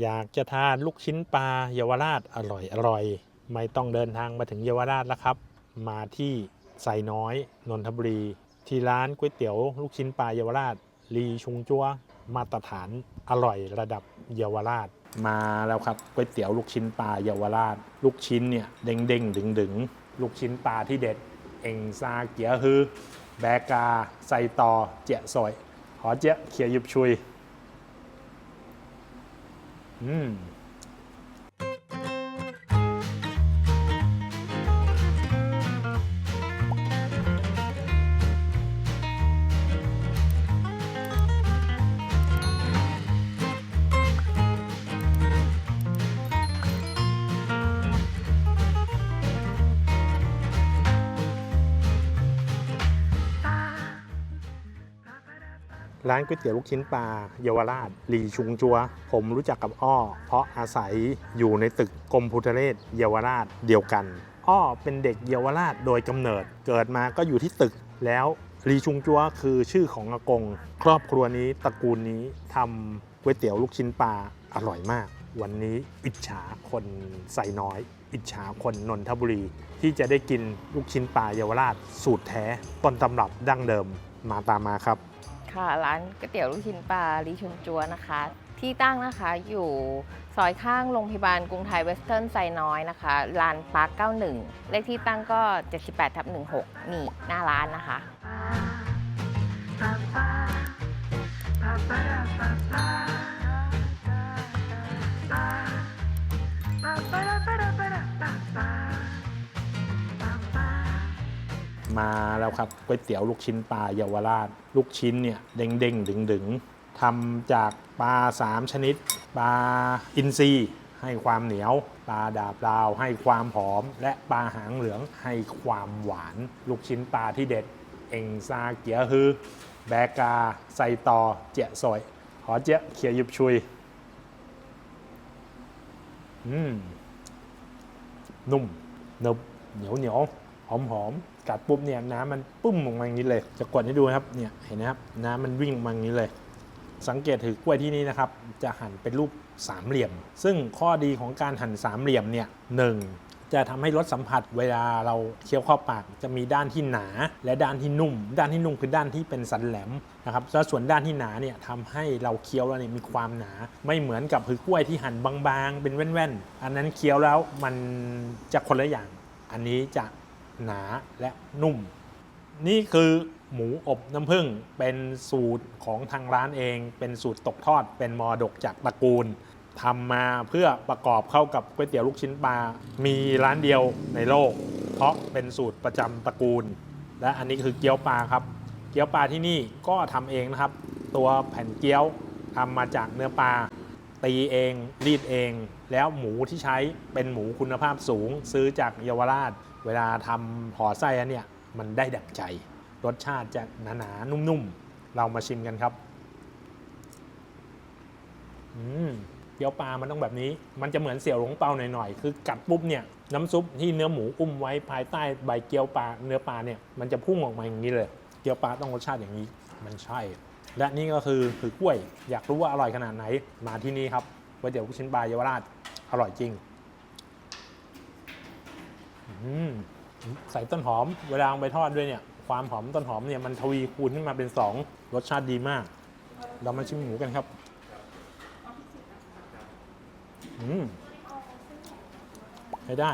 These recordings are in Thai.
อยากจะทานลูกชิ้นปลาเยาวราชอร่อยอร่อย ไม่ต้องเดินทางมาถึงเยาวราชแล้วครับ มาที่ไซน้อยนนทบุรี ที่ร้านก๋วยเตี๋ยวลูกชิ้นปลาเยาวราชลีชุงจัวมาตรฐานอร่อยระดับเยาวราช มาแล้วครับก๋วยเตี๋ยวลูกชิ้นปลาเยาวราช ลูกชิ้นเนี่ยเด้งเด้งดึงดึงลูกชิ้นปลาที่เด็ด เอ็งซาเกียฮือแบกาไซตอเจียซอยหอเจียเขียยุบชุย อื ร้านก๋วยเตี๋ยวลูกชิ้นปลาเยาวราชหลีชุงจัว ผมรู้จักกับอ้อ เพราะอาศัยอยู่ในตึกกรมพุทธเลศเยาวราชเดียวกัน อ้อเป็นเด็กเยาวราชโดยกำเนิด เกิดมาก็อยู่ที่ตึกแล้วลีชุงจัวคือชื่อของอากง ครอบครัวนี้ตระกูลนี้ทำก๋วยเตี๋ยวลูกชิ้นปลาอร่อยมาก วันนี้อิจฉาคนใส่น้อย อิจฉาคนนนทบุรี ที่จะได้กินลูกชิ้นปลาเยาวราช สูตรแท้ต้นตำรับดั้งเดิมมาตามมาครับ ค่ะ ร้านก๋วยเตี๋ยวลูกชิ้นปลาลีชุนจัวนะคะ ที่ตั้งนะคะอยู่ซอยข้างโรงพยาบาลกรุงไทยเวสเทิร์นไซน้อยนะคะลานปาร์ค91 เลขที่ตั้งก็ 78ทับ16 นี่หน้าร้านนะคะ มาแล้วครับก๋วยเตี๋ยวลูกชิ้นปลาเยาวราช ลูกชิ้นเนี่ยเด้งเด้งดึงดึงทำจากปลาสามชนิด ปลาอินทรีให้ความเหนียว ปลาดาบดาว ให้ความหอม และปลาหางเหลืองให้ความหวาน ลูกชิ้นปลาที่เด็ด เองซาเกียฮือ แบกาไซตอ เจียซอยหอเจียเขียยุบชุย อืม นุ่มนึบเหนียวเหนียว หอมหอมกัดปุ๊บเนี่ยน้ำมันปุ้มออกมาอย่างนี้เลย จะกดให้ดูครับเนี่ยเห็นไหมครับน้ำมันวิ่งมาอย่างนี้เลย สังเกตถือกล้วยที่นี่นะครับ จะหั่นเป็นรูปสามเหลี่ยม ซึ่งข้อดีของการหั่นสามเหลี่ยมเนี่ยหนึ่งจะทำให้รสสัมผัสเวลาเราเคี้ยวเข้าปาก จะมีด้านที่หนาและด้านที่นุ่ม ด้านที่นุ่มคือด้านที่เป็นสันแหลมนะครับแล้วส่วนด้านที่หนาเนี่ยทำให้เราเคี้ยวแล้วเนี่ยมีความหนา ไม่เหมือนกับคือกล้วยที่หั่นบางๆ เป็นแว่นๆ อันนั้นเคี้ยวแล้วมันจะคนละอย่าง อันนี้จะ หนาและนุ่ม นี่คือหมูอบน้ำผึ้งเป็นสูตรของทางร้านเอง เป็นสูตรตกทอด เป็นมรดกจากตระกูลทำมาเพื่อประกอบเข้ากับก๋วยเตี๋ยวลูกชิ้นปลา มีร้านเดียวในโลก เพราะเป็นสูตรประจำตระกูล และอันนี้คือเกี๊ยวปลาครับ เกี๊ยวปลาที่นี่ก็ทำเองนะครับ ตัวแผ่นเกี๊ยวทำมาจากเนื้อปลา ตีเอง รีดเอง แล้วหมูที่ใช้เป็นหมูคุณภาพสูง ซื้อจากเยาวราช เวลาทำห่อไส้อันเนี่ยมันได้ดั่งใจ รสชาติจะหนาๆนุ่มๆ เรามาชิมกันครับ อืมเกี๊ยวปลามันต้องแบบนี้ มันจะเหมือนเสี่ยวหลงเปาหน่อยๆ คือกัดปุ๊บเนี่ยน้ำซุปที่เนื้อหมูอุ้มไว้ภายใต้ใบเกี๊ยวปลาเนื้อปลาเนี่ยมันจะพุ่งออกมาอย่างนี้เลย เกี๊ยวปลาต้องรสชาติอย่างนี้ มันใช่ และนี่ก็คือคือกล้วย อยากรู้ว่าอร่อยขนาดไหนมาที่นี่ครับก๋วยเตี๋ยวลูกชิ้นปลาเยาวราชอร่อยจริง ใส่ต้นหอม เวลาเอาไปทอดด้วยเนี่ย ความหอมต้นหอมเนี่ยมันทวีคูณขึ้นมาเป็น 2 รสชาติดีมาก เรามาชิมหมูกันครับอืมใช้ได้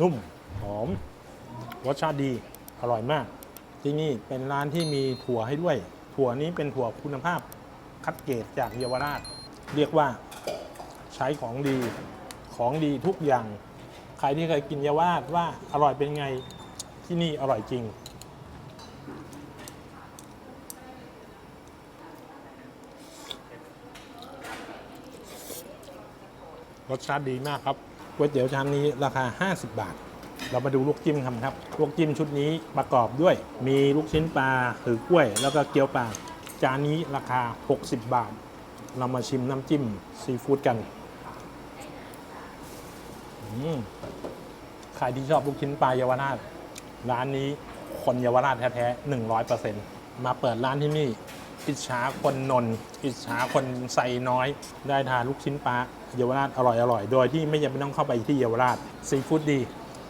นุ่ม หอม รสชาติดี อร่อยมาก ที่นี่เป็นร้านที่มีถั่วให้ด้วย ถั่วนี้เป็นถั่วคุณภาพ คัดเกรดจากเยาวราช เรียกว่า ใช้ของดี ของดีทุกอย่าง ใครที่เคยกินเยาวาชว่าอร่อยเป็นไงที่นี่อร่อยจริง รสชาติดีมากครับก๋วยเตี๋ยวชามนี้ราคา 50 บาท เรามาดูลูกจิ้มกันครับ ลูกจิ้มชุดนี้ประกอบด้วย มีลูกชิ้นปลาหือกล้วย แล้วก็เกี๊ยวปลาจานนี้ราคา 60 บาท เรามาชิมน้ำจิ้มซีฟู้ดกัน ใครที่ชอบลูกชิ้นปลาเยาวราชร้านนี้คนเยาวราชแท้ๆหนึ่งร้อยเปอร์เซ็นต์มาเปิดร้านที่นี่ อิจฉาคนนนท์อิจฉาคนไซน้อย ได้ทานลูกชิ้นปลาเยาวราชอร่อยอร่อยโดยที่ไม่จำเป็นต้องเข้าไปที่เยาวราชซีฟู้ดดี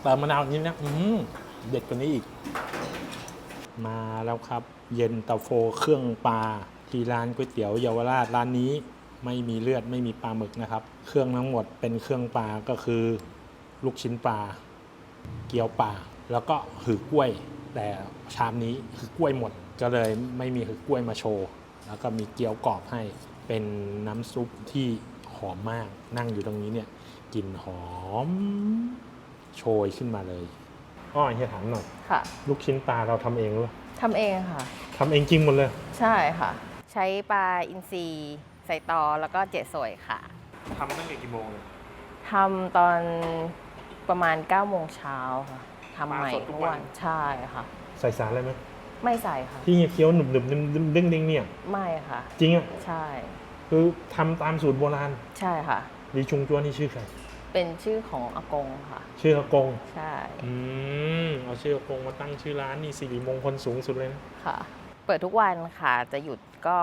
เติมมะนาวนิดนะอืมเด็ดกว่านี้อีก มาแล้วครับ เย็นตาโฟเครื่องปลาที่ร้านก๋วยเตี๋ยวเยาวราชร้านนี้ไม่มีเลือดไม่มีปลาหมึกนะครับ เครื่องทั้งหมดเป็นเครื่องปลาก็คือ ลูกชิ้นปลา เกี๊ยวปลา แล้วก็หือกล้วย แต่ชามนี้หือกล้วยหมด ก็เลยไม่มีหือกล้วยมาโชว์ แล้วก็มีเกี๊ยวกรอบให้ เป็นน้ำซุปที่หอมมาก นั่งอยู่ตรงนี้เนี่ยกลิ่นหอม โชยขึ้นมาเลยอ้อเฮียถามหน่อย ค่ะลูกชิ้นปลาเราทำเองหรือเปล่าทำเองค่ะ ทำเองจริงหมดเลย ใช่ค่ะ ใช้ปลาอินทรีใส่ตอแล้วก็เจ็ดสวยค่ะทำตั้งแต่กี่โมงเลยทำตอน ประมาณ9โมงเช้าค่ะทำใหม่ปลาสดทุทุกกวัวันนใช่ค่ะ ใส่สารอะไรไหมไม่ใส่ค่ะ ที่เฮียเคี้ยวหนุบหนุบดึงดึงดึงดึงเนี่ย ไม่ค่ะ จริงอะใช่ คือทำตามสูตรโบราณใช่ค่ะ ลีชุงจ้วนนี่ชื่อใครเป็นชื่อของอากงค่ะ ชื่ออากงใช่อืมเอาชื่ออากงมาตั้งชื่อร้านนี่สิริมงคลสูงสุดเลยนะค่ะ เปิดทุกวันค่ะจะหยุดก็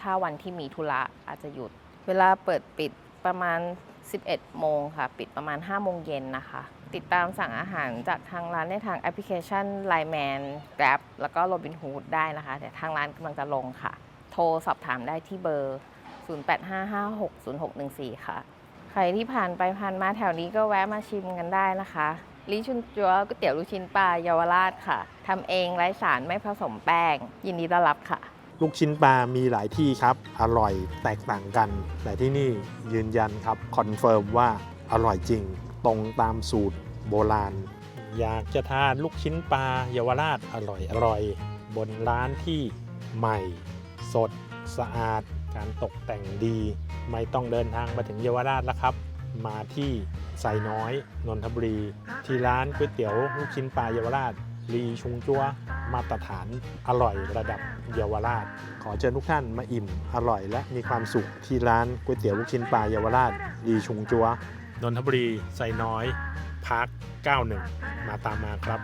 ถ้าวันที่มีธุระอาจจะหยุด เวลาเปิดปิดประมาณ 11 โมงค่ะ ปิดประมาณ 5 โมงเย็นนะคะ ติดตามสั่งอาหารจากทางร้านได้ทางแอปพลิเคชัน Line Man Grab แล้วก็ Robinhood ได้นะคะ แต่ทางร้านกำลังจะลงค่ะ โทรสอบถามได้ที่เบอร์ 0855600614 ค่ะ ใครที่ผ่านไปผ่านมาแถวนี้ก็แวะมาชิมกันได้นะคะลิชุนจัวก๋วยเตี๋ยวลูกชิ้นปลาเยาวราชค่ะทำเองไร้สารไม่ผสมแป้ง ยินดีต้อนรับค่ะ ลูกชิ้นปลามีหลายที่ครับ อร่อยแตกต่างกัน แต่ที่นี่ยืนยันครับ คอนเฟิร์มว่าอร่อยจริง ตรงตามสูตรโบราณ อยากจะทานลูกชิ้นปลาเยาวราชอร่อยอร่อย บนร้านที่ใหม่ สด สะอาด การตกแต่งดี ไม่ต้องเดินทางมาถึงเยาวราชแล้วครับ มาที่ไซน้อย นนทบุรี ที่ร้านก๋วยเตี๋ยวลูกชิ้นปลาเยาวราชลีชุงจัว มาตรฐานอร่อยระดับเยาวราช ขอเชิญทุกท่านมาอิ่มอร่อย และมีความสุขที่ร้านก๋วยเตี๋ยวลูกชิ้นปลาเยาวราชดีชุงจัวนนทบุรีไซน้อยพาร์ค91 มาตามมาครับ